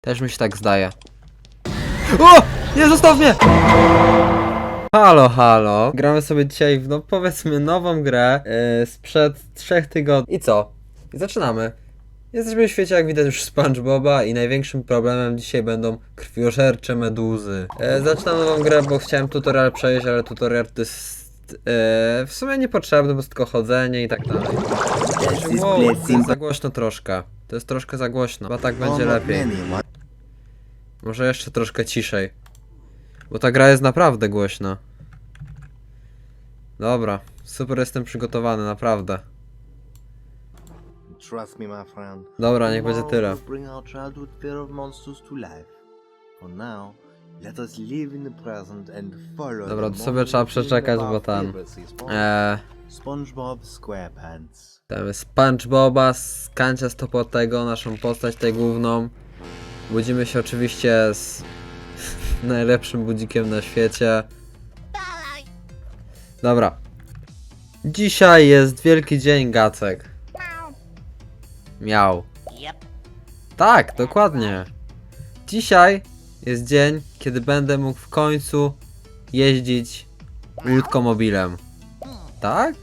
Też mi się tak zdaje. O! Nie, zostaw mnie! Halo, halo. Gramy sobie dzisiaj w, no powiedzmy, nową grę yy, sprzed trzech tygodni. I co? I zaczynamy. Jesteśmy w świecie, jak widać, już SpongeBoba i największym problemem dzisiaj będą krwiożercze meduzy. E, zaczynam nową grę, bo chciałem tutorial przejść, ale tutorial to jest e, w sumie niepotrzebny, bo jest tylko chodzenie i tak dalej. Wow, za głośno troszkę. To jest troszkę za głośno. Chyba tak będzie lepiej. Może jeszcze troszkę ciszej. Bo ta gra jest naprawdę głośna. Dobra, super jestem przygotowany, naprawdę. Trust me, my friend. Dobra, niech będzie tyle. Tomorrow Bring our childhood fear of monsters to life. For now, let us live in the present and follow. Dobra, to sobie trzeba przeczekać, bo tam-. Eee, SpongeBob SquarePants. tam jest SpongeBoba, Kancia Stopotego, naszą postać tę główną. Budzimy się oczywiście z najlepszym budzikiem na świecie. Dobra. Dzisiaj jest wielki dzień Gacek. Miał. Tak, dokładnie. Dzisiaj jest dzień, kiedy będę mógł w końcu jeździć łódkomobilem. Tak?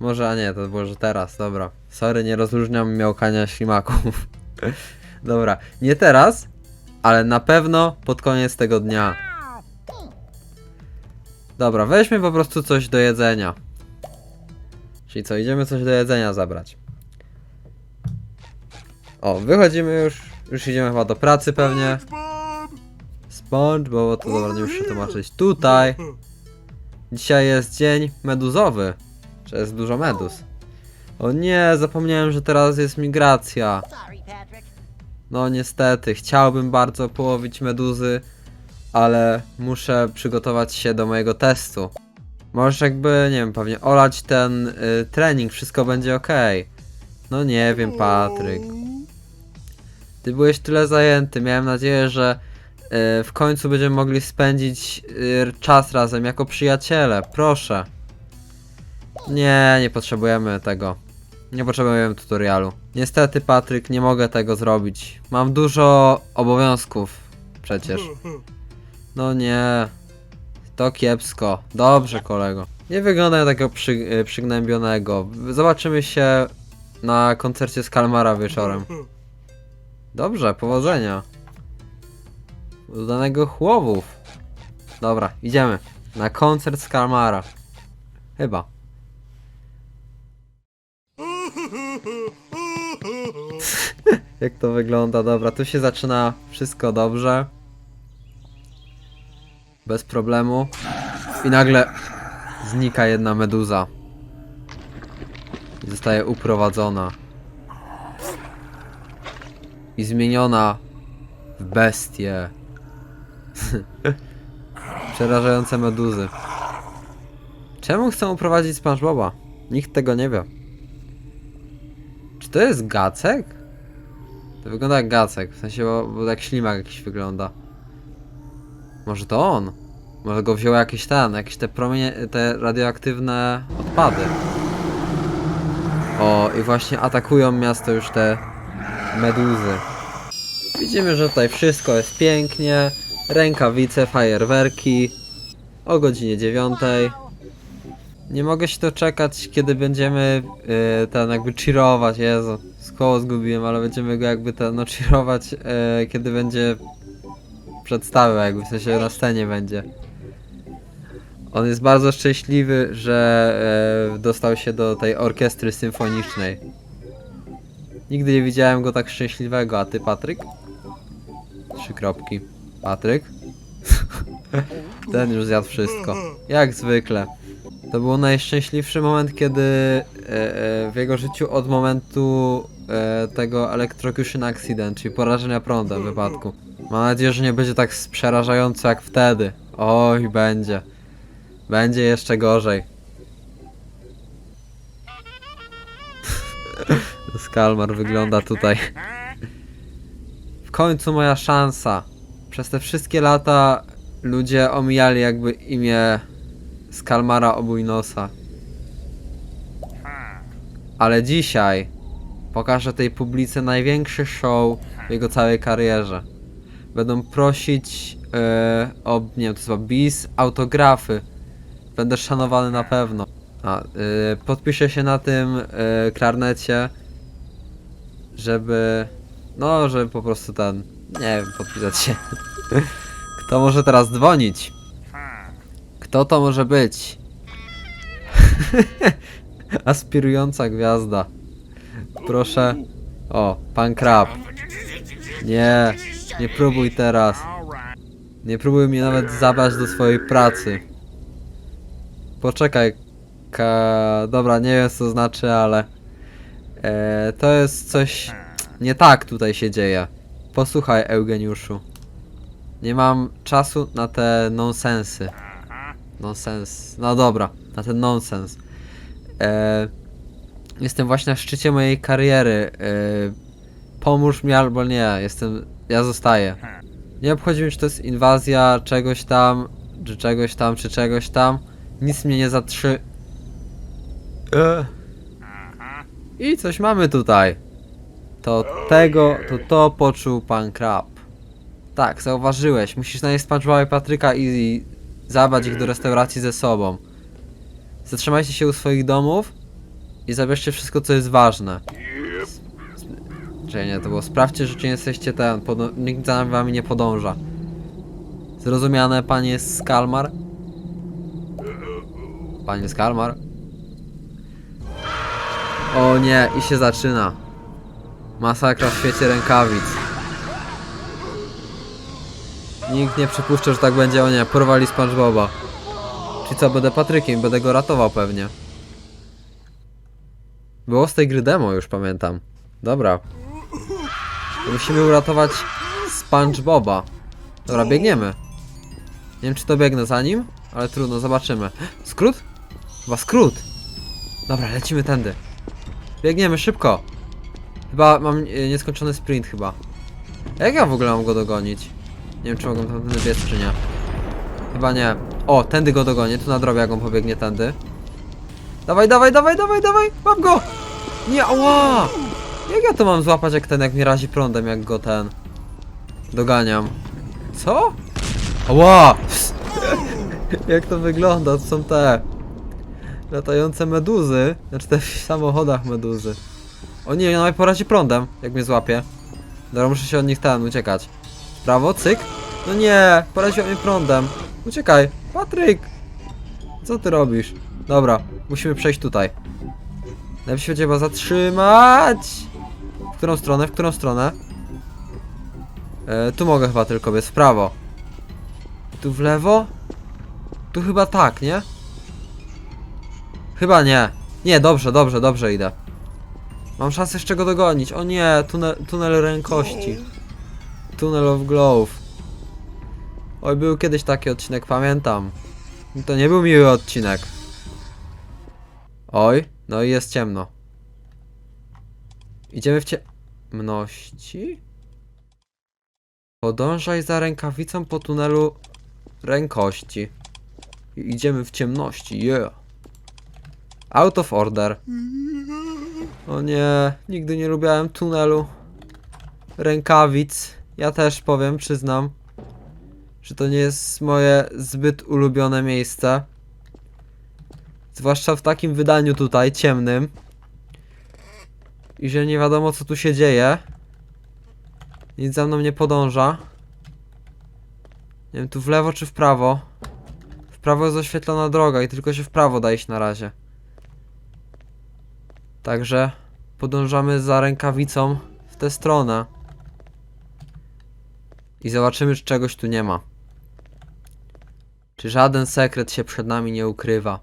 Może, a nie, to było, że teraz, dobra. Sorry, nie rozróżniam miałkania ślimaków. dobra, nie teraz, ale na pewno pod koniec tego dnia. Dobra, weźmy po prostu coś do jedzenia. Czyli co, idziemy coś do jedzenia zabrać. O, wychodzimy już. Już idziemy chyba do pracy pewnie. SpongeBob, to dobra, nie muszę tłumaczyć. Tutaj. Dzisiaj jest dzień meduzowy. Że jest dużo meduz. O nie, zapomniałem, że teraz jest migracja. No niestety, chciałbym bardzo połowić meduzy, ale muszę przygotować się do mojego testu. Możesz jakby, nie wiem, pewnie olać ten y, trening, wszystko będzie ok. No nie wiem, Patryk. Ty byłeś tyle zajęty, miałem nadzieję, że w końcu będziemy mogli spędzić y, czas razem jako przyjaciele, proszę. Nie, nie potrzebujemy tego. Nie potrzebujemy tutorialu. Niestety, Patryk, nie mogę tego zrobić. Mam dużo obowiązków przecież. No nie. To kiepsko. Dobrze, kolego. Nie wygląda takiego przy, y, przygnębionego. Zobaczymy się na koncercie z Kalmara wieczorem. Dobrze, powodzenia. Udanego chłowów. Dobra, idziemy. Na koncert z Kalmara. Chyba. Jak to wygląda? Dobra, tu się zaczyna wszystko dobrze. Bez problemu. I nagle znika jedna meduza. I zostaje uprowadzona. I zmieniona w bestię. Przerażające meduzy. Czemu chcą uprowadzić SpongeBoba? Nikt tego nie wie. Czy to jest Gacek? To wygląda jak Gacek, w sensie, bo, bo jak ślimak jakiś wygląda. Może to on? Może go wziął jakiś ten, jakieś te promienie, te radioaktywne odpady. O, i właśnie atakują miasto już te meduzy. Widzimy, że tutaj wszystko jest pięknie. Rękawice, fajerwerki. O godzinie dziewiątej. Nie mogę się doczekać, kiedy będziemy yy, ten jakby cheerować, Jezu, koło zgubiłem, ale będziemy go jakby ten, no cheerować, yy, kiedy będzie przedstawiał, jakby w sensie na scenie będzie. On jest bardzo szczęśliwy, że yy, dostał się do tej orkiestry symfonicznej. Nigdy nie widziałem go tak szczęśliwego, a ty Patryk? Trzy kropki. Patryk? Ten już zjadł wszystko. Jak zwykle. To był najszczęśliwszy moment, kiedy e, e, w jego życiu od momentu e, tego electrocution accident, czyli porażenia prądem wypadku. Mam nadzieję, że nie będzie tak przerażająco jak wtedy. Oj, będzie. Będzie jeszcze gorzej. Skalmar wygląda tutaj. W końcu moja szansa. Przez te wszystkie lata ludzie omijali jakby imię Skalmara Obujnosa. Ale dzisiaj pokażę tej publice największy show, w jego całej karierze. Będą prosić e, o, nie wiem, to chyba bis, autografy. Będę szanowany na pewno. A, e, podpiszę się na tym e, klarnecie, żeby, no, żeby po prostu ten, nie wiem, podpisać się. Kto może teraz dzwonić? Kto to może być? Aspirująca gwiazda. Proszę. O, pan Krab. Nie, nie próbuj teraz. Nie próbuj mnie nawet zabrać do swojej pracy. Poczekaj. Ka... Dobra, nie wiem co znaczy, ale... E, to jest coś... Nie tak tutaj się dzieje. Posłuchaj, Eugeniuszu. Nie mam czasu na te nonsensy. Nonsens. No dobra, na ten nonsens. E, jestem właśnie na szczycie mojej kariery. E, pomóż mi albo nie. Jestem. Ja zostaję. Nie obchodzi mnie, czy to jest inwazja czegoś tam, czy czegoś tam, czy czegoś tam. Nic mnie nie zatrzy. E. I coś mamy tutaj. To tego, to to poczuł pan Krab. Tak, zauważyłeś. Musisz znaleźć SpongeBoba i Patryka i, i zabrać ich do restauracji ze sobą. Zatrzymajcie się u swoich domów i zabierzcie wszystko, co jest ważne. Czekaj, nie, to było. Sprawdźcie, że czy nie jesteście ten. Nikt za wami nie podąża. Zrozumiane, panie Skalmar? Panie Skalmar? O nie, i się zaczyna. Masakra w świecie rękawic. Nikt nie przypuszcza, że tak będzie. O nie, porwali SpongeBoba. Czyli co, będę Patrykiem, będę go ratował pewnie. Było z tej gry demo, już pamiętam. Dobra. Musimy uratować SpongeBoba. Dobra, biegniemy. Nie wiem, czy to biegnę za nim, ale trudno, zobaczymy. Skrót? Chyba skrót. Dobra, lecimy tędy. Biegniemy szybko. Chyba mam e, nieskończony sprint chyba. Jak ja w ogóle mam go dogonić? Nie wiem, czy mogę tam tędy biec, czy nie. Chyba nie. O, tędy go dogonię, tu na drobie on pobiegnie tędy. Dawaj, dawaj, dawaj, dawaj, dawaj! Mam go! Nie, ała! Jak ja to mam złapać jak ten, jak mnie razi prądem, jak go ten... Doganiam. Co? Ała! jak to wygląda? To są te... Latające meduzy. Znaczy te w samochodach meduzy. O nie, ona mnie porazi prądem, jak mnie złapie. Dobra, muszę się od nich ten, uciekać. Prawo, cyk. No nie, poraziła mnie prądem. Uciekaj, Patryk! Co ty robisz? Dobra, musimy przejść tutaj. Najpierw się trzeba zatrzymać! W którą stronę? W którą stronę? E, tu mogę chyba tylko biec w prawo. Tu w lewo? Tu chyba tak, nie? Chyba nie. Nie, dobrze, dobrze, dobrze idę. Mam szansę jeszcze go dogonić. O nie, tunel, tunel rękości. Tunnel of Glove. Oj, był kiedyś taki odcinek, pamiętam. To nie był miły odcinek. Oj, no i jest ciemno. Idziemy w ciemności? Podążaj za rękawicą po tunelu rękości. I idziemy w ciemności, yeah. Out of order. O nie, nigdy nie lubiałem tunelu rękawic. Ja też powiem, przyznam, że to nie jest moje zbyt ulubione miejsce. Zwłaszcza w takim wydaniu tutaj, ciemnym. I że nie wiadomo co tu się dzieje. Nic za mną nie podąża. Nie wiem, tu w lewo czy w prawo. W prawo jest oświetlona droga i tylko się w prawo da iść na razie. Także podążamy za rękawicą w tę stronę. I zobaczymy, czy czegoś tu nie ma. Czy żaden sekret się przed nami nie ukrywa.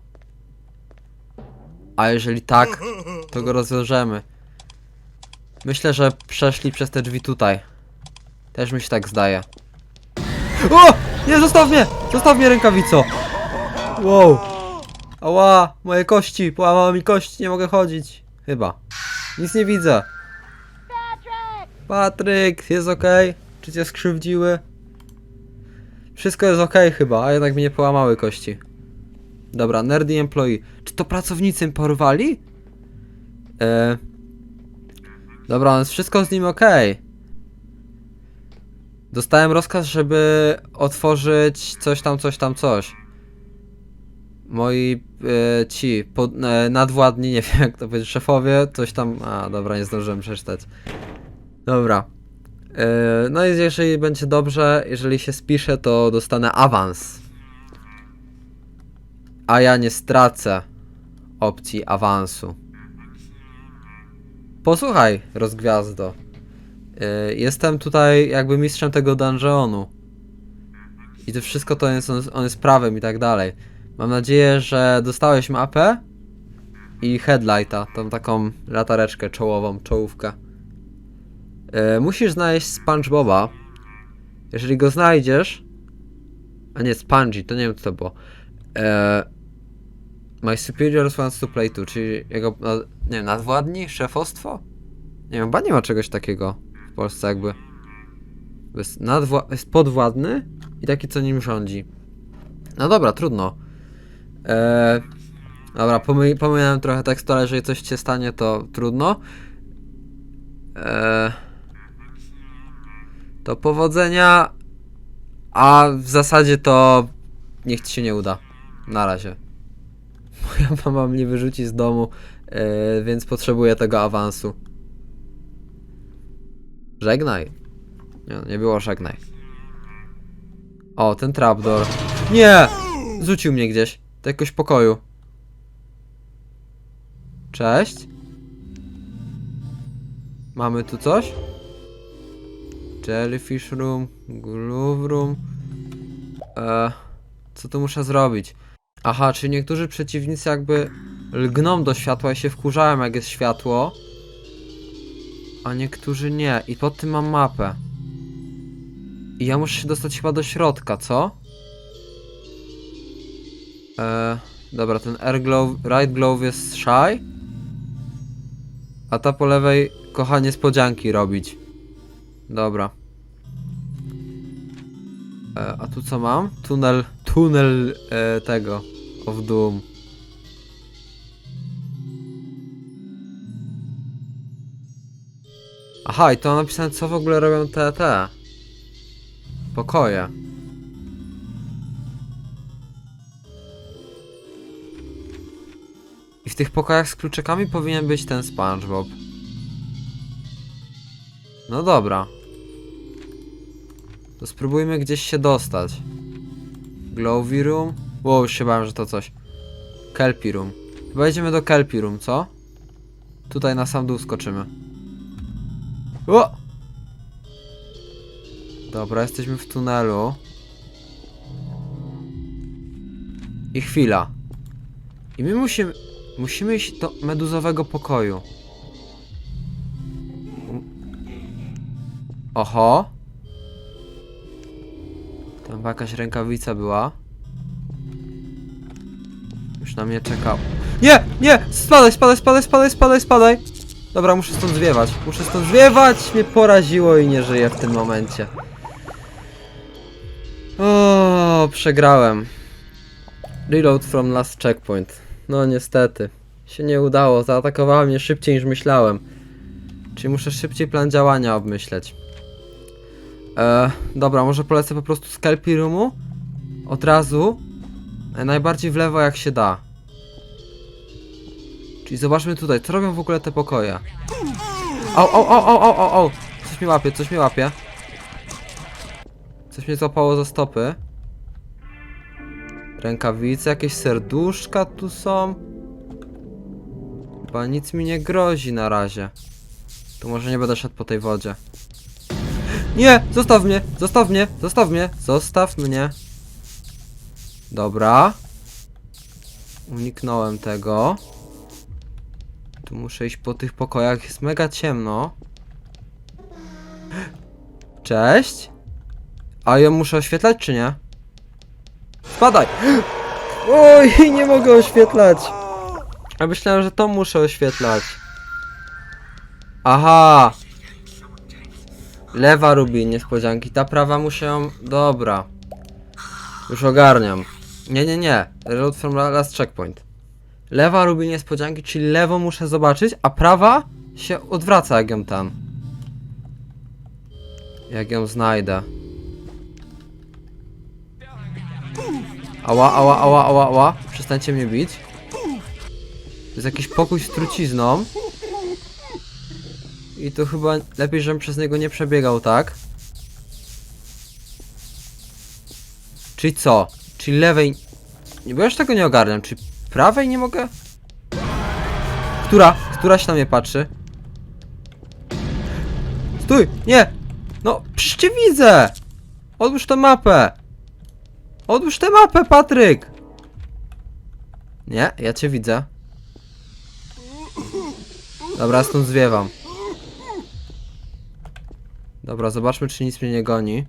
A jeżeli tak, to go rozwiążemy. Myślę, że przeszli przez te drzwi tutaj. Też mi się tak zdaje. O! Nie, zostaw mnie! Zostaw mnie rękawico! Wow! Ała! Moje kości! Połamała mi kości, nie mogę chodzić. Chyba. Nic nie widzę. Patryk, jest ok? Czy cię skrzywdziły? Wszystko jest ok chyba, a jednak mi nie połamały kości. Dobra, nerdy employee. Czy to pracownicy porwali? E... Dobra, jest wszystko z nim ok. Dostałem rozkaz, żeby otworzyć coś tam, coś tam, coś. Moi e, ci pod, e, nadwładni, nie wiem jak to powiedzieć, szefowie, coś tam. A, dobra, nie zdążyłem przeczytać. Dobra. E, no i jeżeli będzie dobrze, jeżeli się spiszę, to dostanę awans. A ja nie stracę opcji awansu. Posłuchaj, rozgwiazdo. Y, Jestem tutaj jakby mistrzem tego dungeonu. I to wszystko to jest, on jest prawem i tak dalej. Mam nadzieję, że dostałeś mapę i headlighta, tą taką latareczkę czołową, czołówkę. Y, Musisz znaleźć SpongeBoba. Jeżeli go znajdziesz... A nie, Spongy, to nie wiem co to było. E, My superiors wants to play too, czyli jego, no, nie wiem, nadwładni? Szefostwo? Nie wiem, chyba nie ma czegoś takiego w Polsce jakby. Jest, nadwła- jest podwładny i taki, co nim rządzi. No dobra, trudno. Eee, dobra, pomy- pomyliłem trochę tekst, ale jeżeli coś się stanie, to trudno. Eee, to powodzenia, a w zasadzie to niech ci się nie uda. Na razie. Moja mama mnie wyrzuci z domu, e, więc potrzebuję tego awansu. Żegnaj. Nie, nie było żegnaj. O, ten trapdoor. Nie! Rzucił mnie gdzieś. Do jakiegoś pokoju. Cześć. Mamy tu coś? Jellyfish room, glove room. E, co tu muszę zrobić? Aha, czyli niektórzy przeciwnicy jakby lgną do światła i się wkurzają jak jest światło. A niektórzy nie. I pod tym mam mapę. I ja muszę się dostać chyba do środka, co? Eee, dobra, ten air glove, right glove jest shy. A ta po lewej kocha niespodzianki robić. Dobra. E, a tu co mam? Tunel, tunel e, tego. Of Doom. Aha, i to napisane co w ogóle robią te, te. Pokoje. I w tych pokojach z kluczykami powinien być ten SpongeBob. No dobra. To spróbujmy gdzieś się dostać. Glowy Room. Wow, się bałem, że to coś. Kelpie Room. Chyba idziemy do Kelpie Room, co? Tutaj na sam dół skoczymy. O! Dobra, jesteśmy w tunelu. I chwila. I my musimy... Musimy iść do meduzowego pokoju. Oho. Tam jakaś rękawica była. Już na mnie czekał. Nie! Nie! Spadaj, spadaj, spadaj, spadaj, spadaj, spadaj! Dobra, muszę stąd zwiewać. Muszę stąd zwiewać! Mnie poraziło i nie żyję w tym momencie. O, przegrałem. Reload from last checkpoint. No niestety. Się nie udało. Zaatakowała mnie szybciej niż myślałem. Czyli muszę szybciej plan działania obmyśleć. E, dobra, może polecę po prostu z Kelpie Roomu. Od razu. E, najbardziej w lewo jak się da. Czyli zobaczmy tutaj, co robią w ogóle te pokoje. Au, au, au, au, au, au, au. Coś mi łapie, coś mi łapie. Coś mnie złapało za stopy. Rękawice, jakieś serduszka tu są. Chyba nic mi nie grozi na razie. Tu może nie będę szedł po tej wodzie. Nie! Zostaw mnie! Zostaw mnie! Zostaw mnie! Zostaw mnie! Dobra. Uniknąłem tego. Tu muszę iść po tych pokojach. Jest mega ciemno. Cześć. A ja muszę oświetlać, czy nie? Spadaj! Oj, nie mogę oświetlać. A myślałem, że to muszę oświetlać. Aha! Lewa robi niespodzianki, ta prawa muszę ją... Dobra. Już ogarniam. Nie, nie, nie. Reload from last checkpoint. Lewa robi niespodzianki, czyli lewo muszę zobaczyć, a prawa się odwraca jak ją tam. Jak ją znajdę. Ała, ała, ała, ała, ała. Przestańcie mnie bić. To jest jakiś pokój z trucizną. I to chyba lepiej, żebym przez niego nie przebiegał, tak? Czyli co? Czyli lewej... Bo już tego nie ogarniam. Czy prawej nie mogę? Która? Która się na mnie patrzy? Stój! Nie! No, przecież cię widzę! Odłóż tę mapę! Odłóż tę mapę, Patryk! Nie, ja cię widzę. Dobra, stąd zwiewam. Dobra, zobaczmy, czy nic mnie nie goni.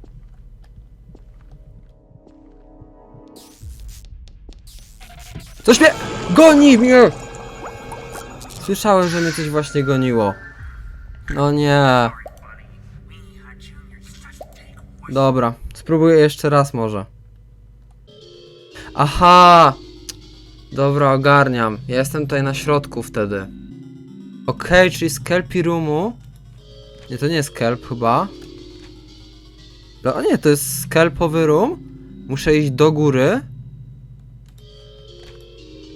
Coś mnie... Goni mnie! Słyszałem, że mnie coś właśnie goniło. No nie. Dobra, spróbuję jeszcze raz może. Aha! Dobra, ogarniam. Ja jestem tutaj na środku wtedy. Okej, czyli z Kelpie Roomu. Nie, to nie jest Kelp chyba. No nie, to jest Skelpowy Room. Muszę iść do góry.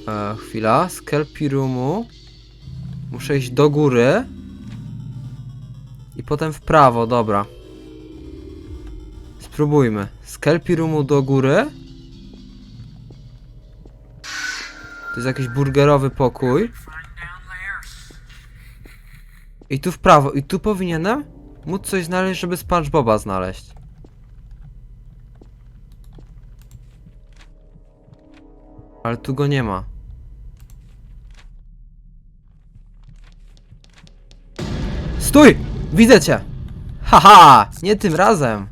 E, chwila, Skelpie Roomu. Muszę iść do góry. I potem w prawo, dobra. Spróbujmy. Z Kelpie Roomu do góry. To jest jakiś burgerowy pokój. I tu w prawo. I tu powinienem móc coś znaleźć, żeby SpongeBoba znaleźć. Ale tu go nie ma. Stój! Widzę cię! Haha! Nie tym razem!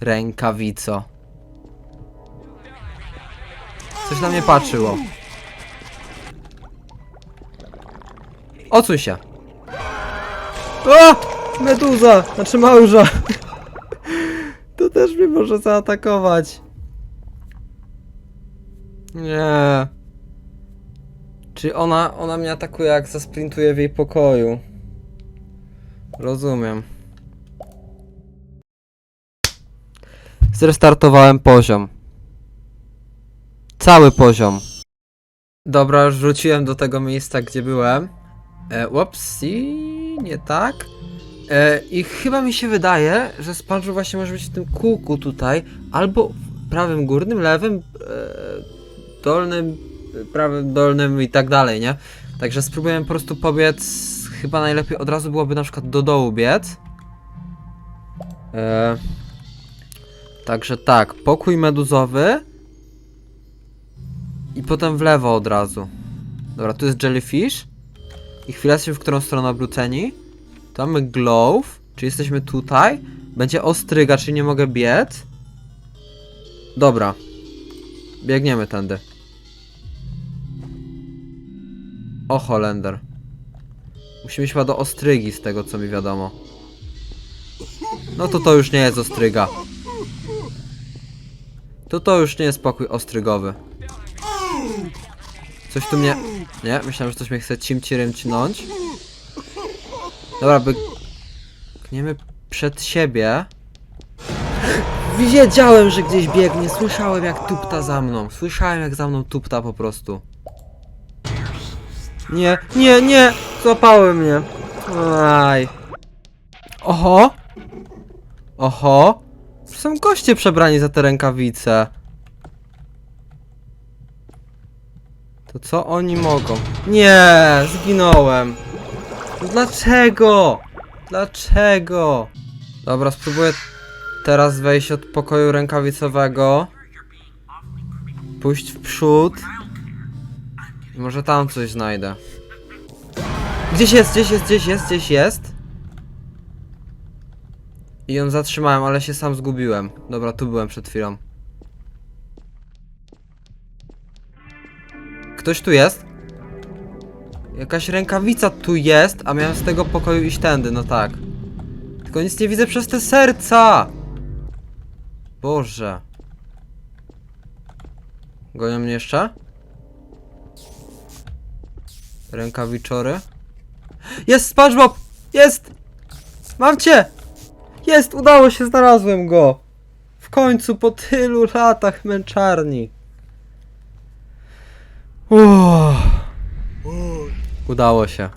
Rękawico. Coś na mnie patrzyło. Odsuń się. O! Meduza! Znaczy małża! To też mnie może zaatakować. Nie. Czy ona, ona mnie atakuje jak zasprintuje w jej pokoju? Rozumiem. Zrestartowałem poziom. Cały poziom. Dobra, już wróciłem do tego miejsca, gdzie byłem. E, nie tak. E, I chyba mi się wydaje, że SpongeBob właśnie może być w tym kółku tutaj, albo w prawym górnym, lewym, e, dolnym, prawym, dolnym i tak dalej, nie? Także spróbuję po prostu pobiec, chyba najlepiej od razu byłoby na przykład do dołu biec. E, także tak, pokój meduzowy. I potem w lewo od razu. Dobra, tu jest jellyfish. I chwilę jesteśmy w którą stronę obróceni. Tu mamy glove, czyli jesteśmy tutaj. Będzie ostryga, czyli nie mogę biec. Dobra. Biegniemy tędy. O Holender. Musimy iść chyba do ostrygi z tego co mi wiadomo. No to to już nie jest ostryga. To to już nie jest pokój ostrygowy. Coś tu mnie... Nie, myślałem, że coś mnie chce cimci rymcnąć. Dobra, biegniemy przed siebie. Wiedziałem, że gdzieś biegnie. Słyszałem jak tupta za mną. Słyszałem jak za mną tupta po prostu. Nie, nie, nie! Złapały mnie. Aj. Oho! Oho! Są goście przebrani za te rękawice. To co oni mogą? Nie, zginąłem. No Dlaczego? Dlaczego? Dobra, spróbuję teraz wejść od pokoju rękawicowego. Pójść w przód. I może tam coś znajdę. Gdzieś jest, gdzieś jest, gdzieś jest, gdzieś jest. I ją zatrzymałem, ale się sam zgubiłem. Dobra, tu byłem przed chwilą. Ktoś tu jest? Jakaś rękawica tu jest, a miałem z tego pokoju iść tędy, no tak. Tylko nic nie widzę przez te serca! Boże. Gonią mnie jeszcze? Rękawiczory? Jest SpongeBob! Jest! Mam cię! Jest! Udało się, znalazłem go! W końcu po tylu latach męczarni. Udało się.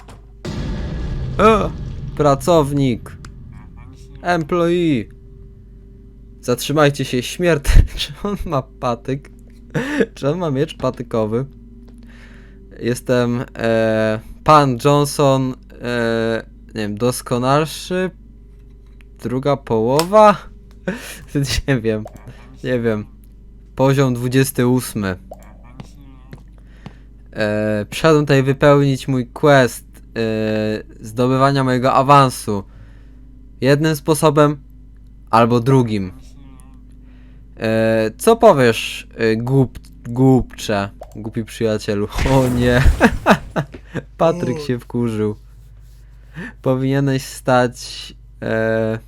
Pracownik. Employee. Zatrzymajcie się, śmierć. Czy on ma patyk? Czy on ma miecz patykowy? Jestem e, pan Johnson, e, nie wiem, doskonalszy. Druga połowa? nie wiem, nie wiem. Poziom 28. E, przyszedłem tutaj wypełnić mój quest e, zdobywania mojego awansu. Jednym sposobem albo drugim. E, co powiesz, e, głup, głupcze, głupi przyjacielu? O nie, Patryk się wkurzył. Powinieneś stać. E,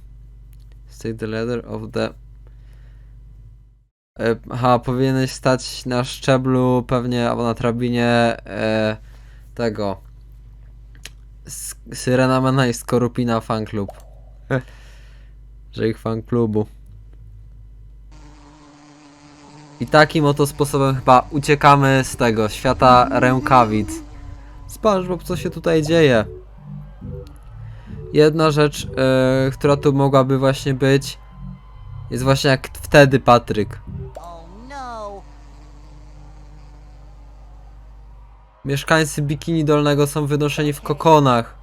stay the of the. E, aha, powinieneś stać na szczeblu pewnie albo na drabinie e, tego. Syrena Mena i Skorupina Fan Club. Że ich fan klubu. I takim oto sposobem chyba uciekamy z tego świata rękawic. SpongeBob, co się tutaj dzieje? Jedna rzecz, e, która tu mogłaby właśnie być, jest właśnie jak wtedy Patryk. Mieszkańcy Bikini Dolnego są wynoszeni w kokonach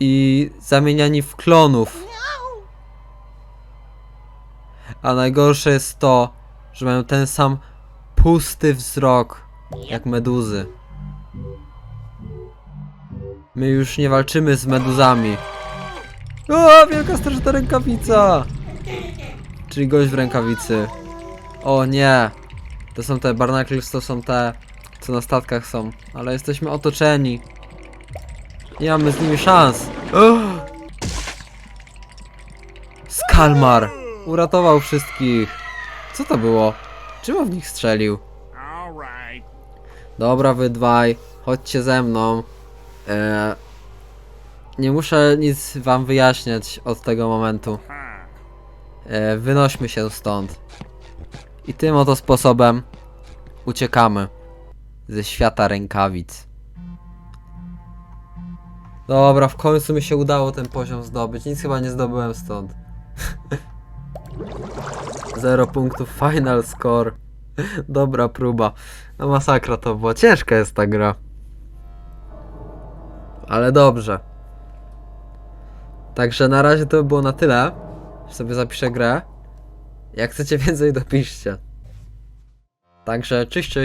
i zamieniani w klonów. A najgorsze jest to, że mają ten sam pusty wzrok jak meduzy. My już nie walczymy z meduzami. O, wielka straszna rękawica! Czyli gość w rękawicy. O nie! To są te barnacles, to są te, co na statkach są. Ale jesteśmy otoczeni. Nie mamy z nimi szans. Skalmar! Uratował wszystkich. Co to było? Czym on w nich strzelił? Dobra, wy dwaj, chodźcie ze mną. E, nie muszę nic wam wyjaśniać od tego momentu. E, wynośmy się stąd. I tym oto sposobem uciekamy ze świata rękawic. Dobra, w końcu mi się udało ten poziom zdobyć. Nic chyba nie zdobyłem stąd. Zero punktów, final score. Dobra próba. No masakra to była. Ciężka jest ta gra. Ale dobrze. Także na razie to by było na tyle. Sobie zapiszę grę. Jak chcecie więcej, dopiszcie. Także cześć, cześć.